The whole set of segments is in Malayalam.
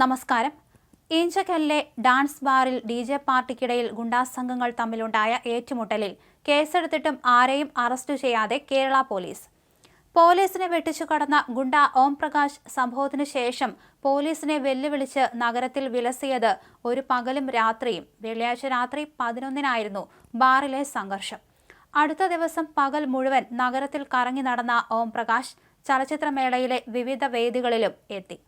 നമസ്കാരം. ഈഞ്ചക്കലിലെ ഡാൻസ് ബാറിൽ ഡി ജെ പാർട്ടിക്കിടയിൽ ഗുണ്ടാസംഘങ്ങൾ തമ്മിലുണ്ടായ ഏറ്റുമുട്ടലിൽ കേസെടുത്തിട്ടും ആരെയും അറസ്റ്റ് ചെയ്യാതെ കേരള പോലീസ്. പോലീസിനെ വെട്ടിച്ചു കടന്ന ഗുണ്ട ഓം പ്രകാശ് സംഭവത്തിനു ശേഷം പോലീസിനെ വെല്ലുവിളിച്ച് നഗരത്തിൽ വിലസിയത് ഒരു പകലും രാത്രിയും വെള്ളിയാഴ്ച രാത്രി പതിനൊന്നിനായിരുന്നു ബാറിലെ സംഘർഷം. അടുത്ത ദിവസം പകൽ മുഴുവൻ നഗരത്തിൽ കറങ്ങി നടന്ന ഓം പ്രകാശ് ചലച്ചിത്രമേളയിലെ വിവിധ വേദികളിലും എത്തി.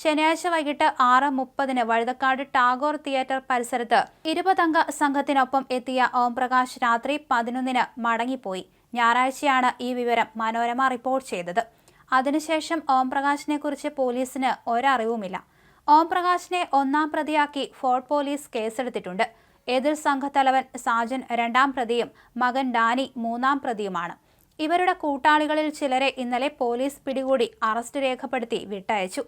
ശനിയാഴ്ച വൈകിട്ട് ആറ് മുപ്പതിന് വഴുതക്കാട് ടാഗോർ തിയേറ്റർ പരിസരത്ത് ഇരുപതംഗ സംഘത്തിനൊപ്പം എത്തിയ ഓംപ്രകാശ് രാത്രി പതിനൊന്നിന് മടങ്ങിപ്പോയി. ഞായറാഴ്ചയാണ് ഈ വിവരം മനോരമ റിപ്പോർട്ട് ചെയ്തത്. അതിനുശേഷം ഓംപ്രകാശിനെ കുറിച്ച് പോലീസിന് ഒരറിവുമില്ല. ഓംപ്രകാശിനെ ഒന്നാം പ്രതിയാക്കി ഫോർട്ട് പോലീസ് കേസെടുത്തിട്ടുണ്ട്. എതിർ സംഘത്തലവൻ സാജൻ രണ്ടാം പ്രതിയും മകൻ ഡാനി മൂന്നാം പ്രതിയുമാണ്. ഇവരുടെ കൂട്ടാളികളിൽ ചിലരെ ഇന്നലെ പോലീസ് പിടികൂടി അറസ്റ്റ് രേഖപ്പെടുത്തി വിട്ടയച്ചു.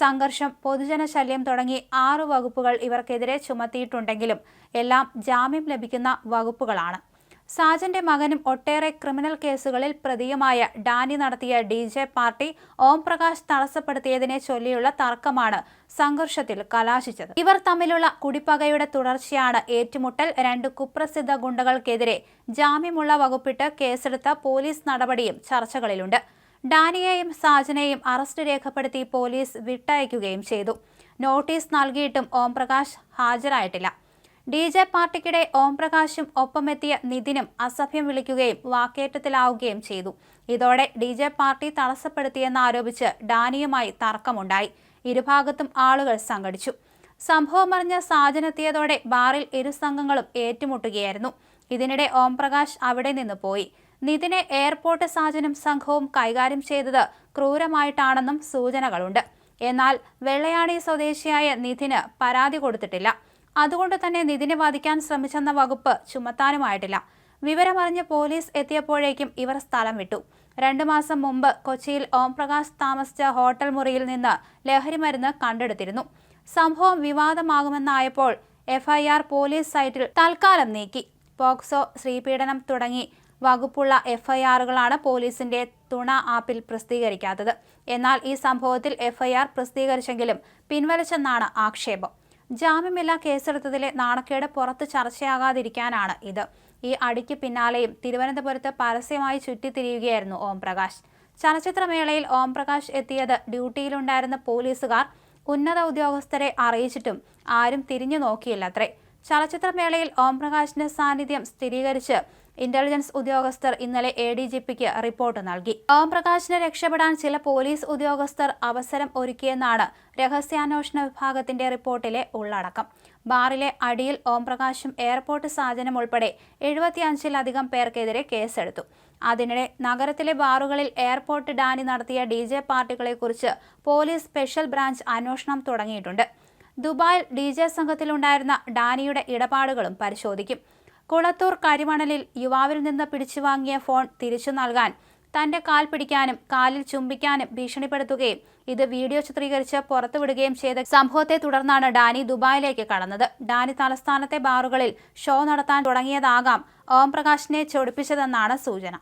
സംഘർഷം പൊതുജന ശല്യം തുടങ്ങി ആറ് വകുപ്പുകൾ ഇവർക്കെതിരെ ചുമത്തിയിട്ടുണ്ടെങ്കിലും എല്ലാം ജാമ്യം ലഭിക്കുന്ന വകുപ്പുകളാണ്. സാജന്റെ മകനും ഒട്ടേറെ ക്രിമിനൽ കേസുകളിൽ പ്രതിയുമായ ഡാനി നടത്തിയ ഡി ജെ പാർട്ടി ഓംപ്രകാശ് തടസ്സപ്പെടുത്തിയതിനെ ചൊല്ലിയുള്ള തർക്കമാണ് സംഘർഷത്തിൽ കലാശിച്ചത്. ഇവർ തമ്മിലുള്ള കുടിപ്പകയുടെ തുടർച്ചയാണ് ഏറ്റുമുട്ടൽ. രണ്ട് കുപ്രസിദ്ധ ഗുണ്ടകൾക്കെതിരെ ജാമ്യമുള്ള വകുപ്പിട്ട് കേസെടുത്ത പോലീസ് നടപടിയും ചർച്ചകളിലുണ്ട്. ഡാനിയെയും സാജനെയും അറസ്റ്റ് രേഖപ്പെടുത്തി പോലീസ് വിട്ടയക്കുകയും ചെയ്തു. നോട്ടീസ് നൽകിയിട്ടും ഓംപ്രകാശ് ഹാജരായിട്ടില്ല. ഡി ജെ പാർട്ടിക്കിടെ ഓംപ്രകാശും ഒപ്പമെത്തിയ നിതിനും അസഭ്യം വിളിക്കുകയും വാക്കേറ്റത്തിലാവുകയും ചെയ്തു. ഇതോടെ ഡി ജെ പാർട്ടി തടസ്സപ്പെടുത്തിയെന്നാരോപിച്ച് ഡാനിയുമായി തർക്കമുണ്ടായി. ഇരുഭാഗത്തും ആളുകൾ സംഘടിച്ചു. സംഭവമറിഞ്ഞ സാജനെത്തിയതോടെ ബാറിൽ ഇരു സംഘങ്ങളും ഏറ്റുമുട്ടുകയായിരുന്നു. ഇതിനിടെ ഓംപ്രകാശ് അവിടെ നിന്ന് പോയി. നിതിനെ എയർപോർട്ട് സാജനും സംഘവും കൈകാര്യം ചെയ്തത് ക്രൂരമായിട്ടാണെന്നും സൂചനകളുണ്ട്. എന്നാൽ വെള്ളയാടി സ്വദേശിയായ നിതിന് പരാതി കൊടുത്തിട്ടില്ല. അതുകൊണ്ട് തന്നെ നിതിനെ വധിക്കാൻ ശ്രമിച്ചെന്ന വകുപ്പ് ചുമത്താനുമായിട്ടില്ല. വിവരമറിഞ്ഞ് പോലീസ് എത്തിയപ്പോഴേക്കും ഇവർ സ്ഥലം വിട്ടു. രണ്ടു മാസം മുമ്പ് കൊച്ചിയിൽ ഓംപ്രകാശ് താമസിച്ച ഹോട്ടൽ മുറിയിൽ നിന്ന് ലഹരിമരുന്ന് കണ്ടെടുത്തിരുന്നു. സംഭവം വിവാദമാകുമെന്നായപ്പോൾ എഫ്ഐആർ പോലീസ് സൈറ്റിൽ തൽക്കാലം നീക്കി. പോക്സോ ശ്രീപീഡനം തുടങ്ങി വകുപ്പുള്ള എഫ്ഐആറുകളാണ് പോലീസിന്റെ തുണ ആപ്പിൽ പ്രസിദ്ധീകരിക്കാത്തത്. എന്നാൽ ഈ സംഭവത്തിൽ എഫ്ഐആർ പ്രസിദ്ധീകരിച്ചെങ്കിലും പിൻവലിച്ചെന്നാണ് ആക്ഷേപം. ജാമ്യമില്ലാ കേസെടുത്തതിലെ നാണക്കേട് പുറത്ത് ചർച്ചയാകാതിരിക്കാനാണ് ഇത്. ഈ അടിക്ക് പിന്നാലെയും തിരുവനന്തപുരത്ത് പരസ്യമായി ചുറ്റിത്തിരിയുകയായിരുന്നു ഓം പ്രകാശ് ചലച്ചിത്രമേളയിൽ ഓം പ്രകാശ് എത്തിയത് ഡ്യൂട്ടിയിലുണ്ടായിരുന്ന പോലീസുകാർ. ഉന്നത ഉദ്യോഗസ്ഥരെ അറിയിച്ചിട്ടും ആരും തിരിഞ്ഞു നോക്കിയില്ലത്രേ. ചലച്ചിത്രമേളയിൽ ഓംപ്രകാശിന്റെ സാന്നിധ്യം സ്ഥിരീകരിച്ച് ഇന്റലിജൻസ് ഉദ്യോഗസ്ഥർ ഇന്നലെ എ ഡി ജി പിക്ക് റിപ്പോർട്ട് നൽകി. ഓംപ്രകാശിനെ രക്ഷപ്പെടാൻ ചില പോലീസ് ഉദ്യോഗസ്ഥർ അവസരം ഒരുക്കിയെന്നാണ് രഹസ്യാന്വേഷണ വിഭാഗത്തിന്റെ റിപ്പോർട്ടിലെ ഉള്ളടക്കം. ബാറിലെ അടിയിൽ ഓംപ്രകാശും എയർപോർട്ട് സാധനം ഉൾപ്പെടെ എഴുപത്തിയഞ്ചിലധികം പേർക്കെതിരെ കേസെടുത്തു. അതിനിടെ നഗരത്തിലെ ബാറുകളിൽ എയർപോർട്ട് ഡാനി നടത്തിയ ഡി ജെ പാർട്ടികളെക്കുറിച്ച് പോലീസ് സ്പെഷ്യൽ ബ്രാഞ്ച് അന്വേഷണം തുടങ്ങിയിട്ടുണ്ട്. ദുബായിൽ ഡി ജെ സംഘത്തിലുണ്ടായിരുന്ന ഡാനിയുടെ ഇടപാടുകളും പരിശോധിക്കും. കുളത്തൂർ കരിമണലിൽ യുവാവിൽ നിന്ന് പിടിച്ചുവാങ്ങിയ ഫോൺ തിരിച്ചു നൽകാൻ തന്റെ കാൽ പിടിക്കാനും കാലിൽ ചുംബിക്കാനും ഭീഷണിപ്പെടുത്തുകയും ഇത് വീഡിയോ ചിത്രീകരിച്ച് പുറത്തുവിടുകയും ചെയ്ത സംഭവത്തെ തുടർന്നാണ് ഡാനി ദുബായിലേക്ക് കടന്നത്. ഡാനി തലസ്ഥാനത്തെ ബാറുകളിൽ ഷോ നടത്താൻ തുടങ്ങിയതാകാം ഓംപ്രകാശിനെ ചൊടിപ്പിച്ചതെന്നാണ് സൂചന.